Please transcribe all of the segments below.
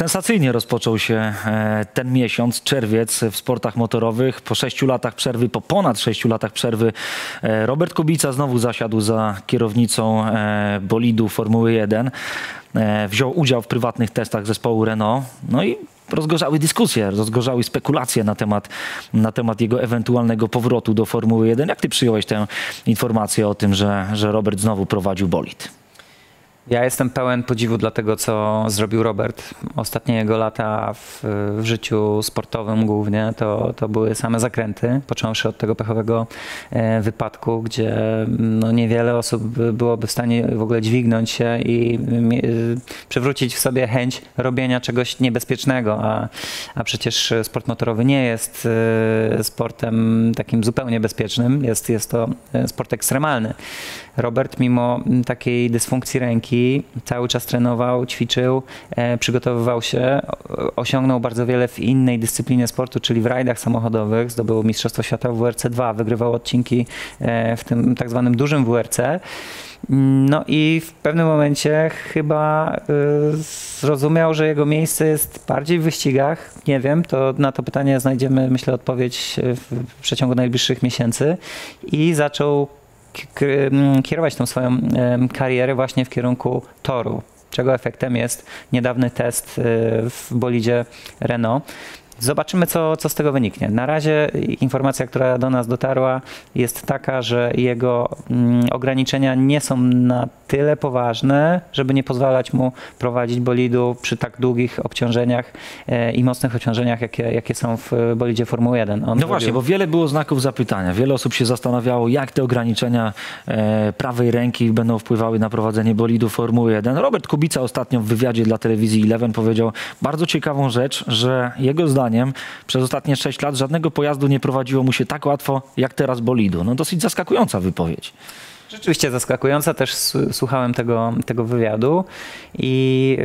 Sensacyjnie rozpoczął się e, ten miesiąc, czerwiec w sportach motorowych. Po sześciu latach przerwy, po ponad sześciu latach przerwy e, Robert Kubica znowu zasiadł za kierownicą e, bolidu Formuły 1. Wziął udział w prywatnych testach zespołu Renault. No i rozgorzały dyskusje, rozgorzały spekulacje na temat, na temat jego ewentualnego powrotu do Formuły 1. Jak ty przyjąłeś tę informację o tym, że, że Robert znowu prowadził bolid? Ja jestem pełen podziwu dla tego, co zrobił Robert. Ostatnie jego lata w, w, życiu sportowym głównie to, to były same zakręty, począwszy od tego pechowego e, wypadku, gdzie no, niewiele osób byłoby w stanie w ogóle dźwignąć się i e, przywrócić w sobie chęć robienia czegoś niebezpiecznego, a, a przecież sport motorowy nie jest e, sportem takim zupełnie bezpiecznym, jest, jest to sport ekstremalny. Robert mimo takiej dysfunkcji ręki cały czas trenował, ćwiczył, e, przygotowywał się, osiągnął bardzo wiele w innej dyscyplinie sportu, czyli w rajdach samochodowych, zdobył Mistrzostwo Świata w WRC 2, wygrywał odcinki e, w tym tak zwanym dużym WRC. No i w pewnym momencie chyba y, zrozumiał, że jego miejsce jest bardziej w wyścigach. Nie wiem, to na to pytanie znajdziemy, myślę, odpowiedź w przeciągu najbliższych miesięcy i zaczął kierować tą swoją karierę właśnie w kierunku toru, czego efektem jest niedawny test e, w bolidzie Renault. Zobaczymy, co, co z tego wyniknie. Na razie informacja, która do nas dotarła, jest taka, że jego mm, ograniczenia nie są na tyle poważne, żeby nie pozwalać mu prowadzić bolidu przy tak długich obciążeniach e, i mocnych obciążeniach, jakie, jakie są w bolidzie Formuły 1. On no właśnie, bo wiele było znaków zapytania. Wiele osób się zastanawiało, jak te ograniczenia e, prawej ręki będą wpływały na prowadzenie bolidu Formuły 1. Robert Kubica ostatnio w wywiadzie dla telewizji Eleven powiedział bardzo ciekawą rzecz, że jego zdaniem przez ostatnie 6 lat żadnego pojazdu nie prowadziło mu się tak łatwo jak teraz bolidu. No dosyć zaskakująca wypowiedź. Rzeczywiście zaskakująca, też słuchałem tego, tego wywiadu i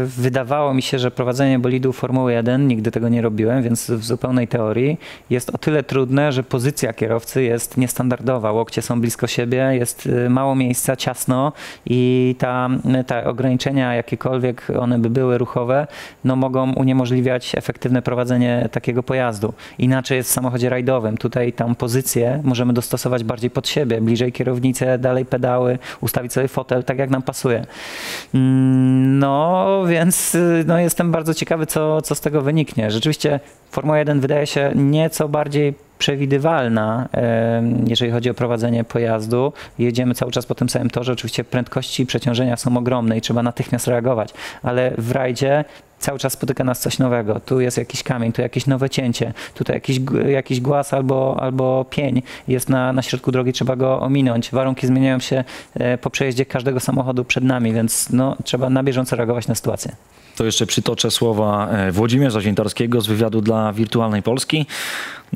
yy, wydawało mi się, że prowadzenie bolidu Formuły 1, nigdy tego nie robiłem, więc w zupełnej teorii jest o tyle trudne, że pozycja kierowcy jest niestandardowa, łokcie są blisko siebie, jest y, mało miejsca, ciasno i ta, te ograniczenia, jakiekolwiek one by były ruchowe, no mogą uniemożliwiać efektywne prowadzenie takiego pojazdu. Inaczej jest w samochodzie rajdowym, tutaj tam pozycję możemy dostosować bardziej pod siebie, bliżej kierownicy dalej pedały, ustawić sobie fotel tak jak nam pasuje. Mm, no więc no, jestem bardzo ciekawy, co, co z tego wyniknie. Rzeczywiście Formuła 1 wydaje się nieco bardziej przewidywalna, jeżeli chodzi o prowadzenie pojazdu. Jedziemy cały czas po tym samym torze. Oczywiście prędkości i przeciążenia są ogromne i trzeba natychmiast reagować, ale w rajdzie cały czas spotyka nas coś nowego. Tu jest jakiś kamień, tu jakieś nowe cięcie, tutaj jakiś, jakiś głaz albo, albo pień jest na, na środku drogi, trzeba go ominąć. Warunki zmieniają się e, po przejeździe każdego samochodu przed nami, więc no, trzeba na bieżąco reagować na sytuację. To jeszcze przytoczę słowa e, Włodzimierza Ziętarskiego z wywiadu dla Wirtualnej Polski.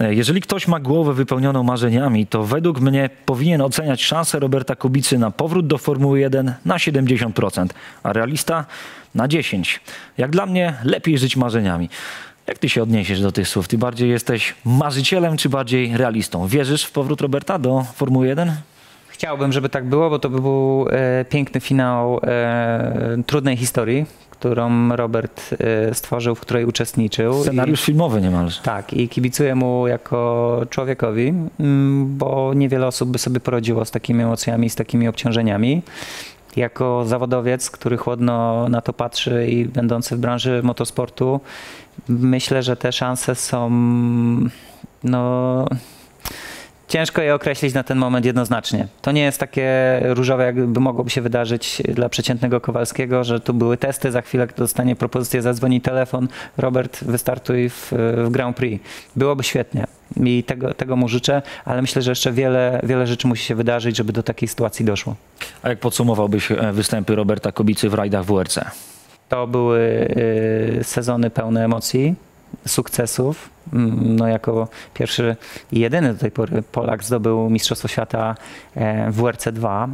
E, jeżeli ktoś ma głowę wypełnioną marzeniami, to według mnie powinien oceniać szansę Roberta Kubicy na powrót do Formuły 1 na 70%, a realista na 10%. Jak dla mnie lepiej żyć marzeniami. Jak ty się odniesiesz do tych słów? Ty bardziej jesteś marzycielem czy bardziej realistą? Wierzysz w powrót Roberta do Formuły 1? Chciałbym, żeby tak było, bo to by był e, piękny finał e, trudnej historii, którą Robert y, stworzył, w której uczestniczył. Scenariusz I, filmowy niemalże. Tak, i kibicuję mu jako człowiekowi, bo niewiele osób by sobie poradziło z takimi emocjami, z takimi obciążeniami. Jako zawodowiec, który chłodno na to patrzy i będący w branży motosportu, myślę, że te szanse są no Ciężko je określić na ten moment jednoznacznie. To nie jest takie różowe, jakby mogłoby się wydarzyć dla przeciętnego Kowalskiego, że tu były testy, za chwilę dostanie propozycję, zadzwoni telefon, Robert wystartuj w, w Grand Prix. Byłoby świetnie i tego, tego mu życzę, ale myślę, że jeszcze wiele, wiele rzeczy musi się wydarzyć, żeby do takiej sytuacji doszło. A jak podsumowałbyś e, występy Roberta Kobicy w rajdach WRC? To były y, sezony pełne emocji, sukcesów, No, jako pierwszy i jedyny do tej pory Polak zdobył Mistrzostwo Świata e, w WRC2 e,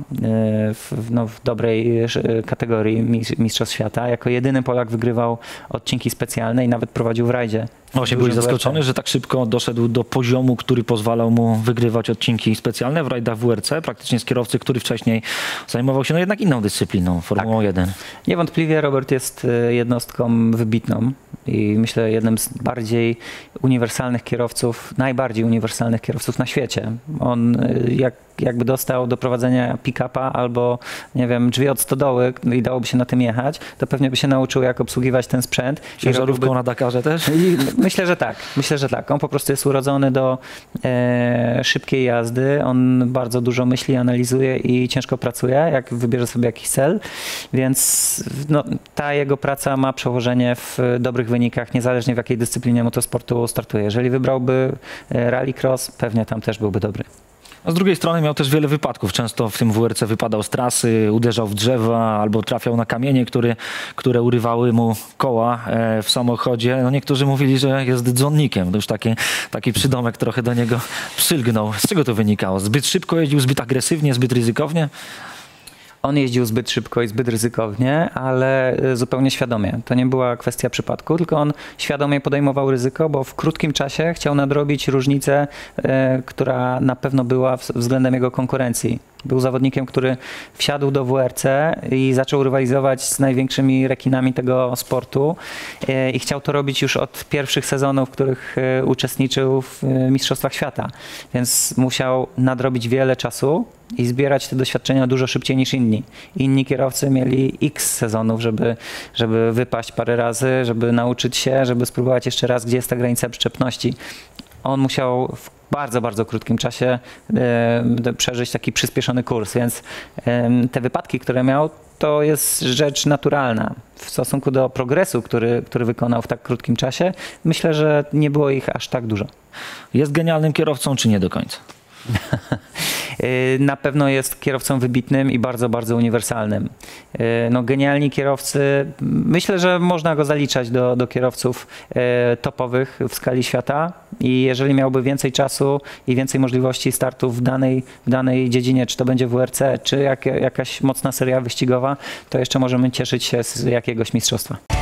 w, no, w dobrej kategorii mis- Mistrzostw Świata. Jako jedyny Polak wygrywał odcinki specjalne i nawet prowadził w rajdzie. Właśnie w byłeś zaskoczony, WRC. że tak szybko doszedł do poziomu, który pozwalał mu wygrywać odcinki specjalne w rajdach WRC, praktycznie z kierowcy, który wcześniej zajmował się no jednak inną dyscypliną, Formułą 1. Niewątpliwie Robert jest e, jednostką wybitną i myślę jednym z bardziej uniwersalnych kierowców, najbardziej uniwersalnych kierowców na świecie. On e, jak, jakby dostał do prowadzenia pick-upa albo, nie wiem, drzwi od stodoły i dałoby się na tym jechać, to pewnie by się nauczył, jak obsługiwać ten sprzęt. i Ciężarówką robiłby- na Dakarze też? myślę, że tak. Myślę, że tak. On po prostu jest urodzony do e, szybkiej jazdy. On bardzo dużo myśli, analizuje i ciężko pracuje, jak wybierze sobie jakiś cel. Więc no, ta jego praca ma przełożenie w dobrych wynikach, niezależnie w jakiej dyscyplinie motosportu startuje. Jeżeli wybrałby e, rallycross, pewnie tam też byłby dobry. A z drugiej strony miał też wiele wypadków. Często w tym WRC wypadał z trasy, uderzał w drzewa albo trafiał na kamienie, które, które urywały mu koła e, w samochodzie. No niektórzy mówili, że jest dzwonnikiem. To już taki, taki przydomek trochę do niego przylgnął. Z czego to wynikało? Zbyt szybko jeździł, zbyt agresywnie, zbyt ryzykownie? On jeździł zbyt szybko i zbyt ryzykownie, ale y, zupełnie świadomie. To nie była kwestia przypadku, tylko on świadomie podejmował ryzyko, bo w krótkim czasie chciał nadrobić różnicę, e, która na pewno była względem jego konkurencji. Był zawodnikiem, który wsiadł do WRC i zaczął rywalizować z największymi rekinami tego sportu e, i chciał to robić już od pierwszych sezonów, w których e, uczestniczył w e, Mistrzostwach Świata. Więc musiał nadrobić wiele czasu i zbierać te doświadczenia dużo szybciej niż inni. Inni kierowcy mieli x sezonów, żeby, żeby wypaść parę razy, żeby nauczyć się, żeby spróbować jeszcze raz, gdzie jest ta granica przyczepności. On musiał w bardzo, bardzo krótkim czasie e, przeżyć taki przyspieszony kurs, więc te wypadki, które miał, to jest rzecz naturalna. W stosunku do progresu, który, który wykonał w tak krótkim czasie, myślę, że nie było ich aż tak dużo. Jest genialnym kierowcą, czy nie do końca? Y, Na pewno jest kierowcą wybitnym i bardzo, bardzo uniwersalnym. Y, No, genialni kierowcy, myślę, że można go zaliczać do, do kierowców e, topowych w skali świata i jeżeli miałby więcej czasu i więcej możliwości startów w danej, w danej dziedzinie, czy to będzie WRC, czy jak, jakaś mocna seria wyścigowa, to jeszcze możemy cieszyć się z jakiegoś mistrzostwa.